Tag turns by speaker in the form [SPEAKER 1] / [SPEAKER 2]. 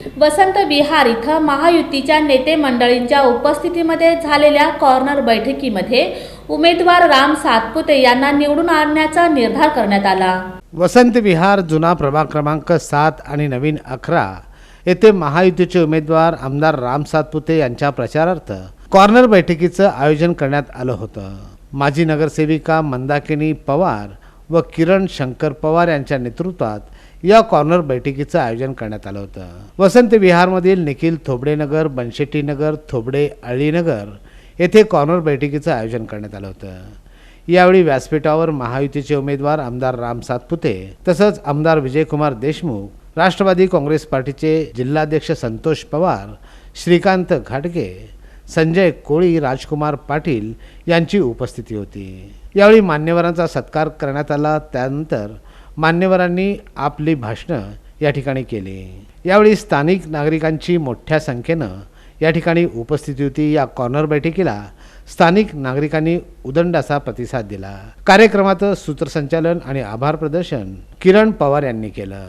[SPEAKER 1] वसंत विहार इथं महायुतीच्या नेते मंडळींच्या उपस्थितीमध्ये झालेल्या कॉर्नर बैठकीमध्ये उमेदवार राम सातपुते यांना निवडून आणण्याचा निर्धार करण्यात आला.
[SPEAKER 2] वसंत विहार जुना प्रभाग क्रमांक सात आणि नवीन अकरा येथे महायुतीचे उमेदवार आमदार राम सातपुते यांच्या प्रचारार्थ कॉर्नर बैठकीचं आयोजन करण्यात आलं होतं. माजी नगरसेविका मंदाकिनी पवार व किरण शंकर पवार यांच्या नेतृत्वात या कॉर्नर बैठकीचं आयोजन करण्यात आलं होतं. वसंत विहारमधील निखिल थोबडेनगर बनशेट्टीनगर थोबडे अळीनगर येथे कॉर्नर बैठकीचं आयोजन करण्यात आलं होतं. यावेळी व्यासपीठावर महायुतीचे उमेदवार आमदार राम सातपुते तसंच आमदार विजयकुमार देशमुख राष्ट्रवादी काँग्रेस पार्टीचे जिल्हाध्यक्ष संतोष पवार श्रीकांत घाटगे संजय कोळी राजकुमार पाटील यांची उपस्थिती होती. यावेळी मान्यवरांचा सत्कार करण्यात आला. त्यानंतर मान्यवरांनी आपली भाषणं या ठिकाणी केली. यावेळी स्थानिक नागरिकांची मोठ्या संख्येनं या ठिकाणी उपस्थिती होती. या कॉर्नर बैठकीला स्थानिक नागरिकांनी उदंड असा प्रतिसाद दिला. कार्यक्रमाचं सूत्रसंचालन आणि आभार प्रदर्शन किरण पवार यांनी केलं.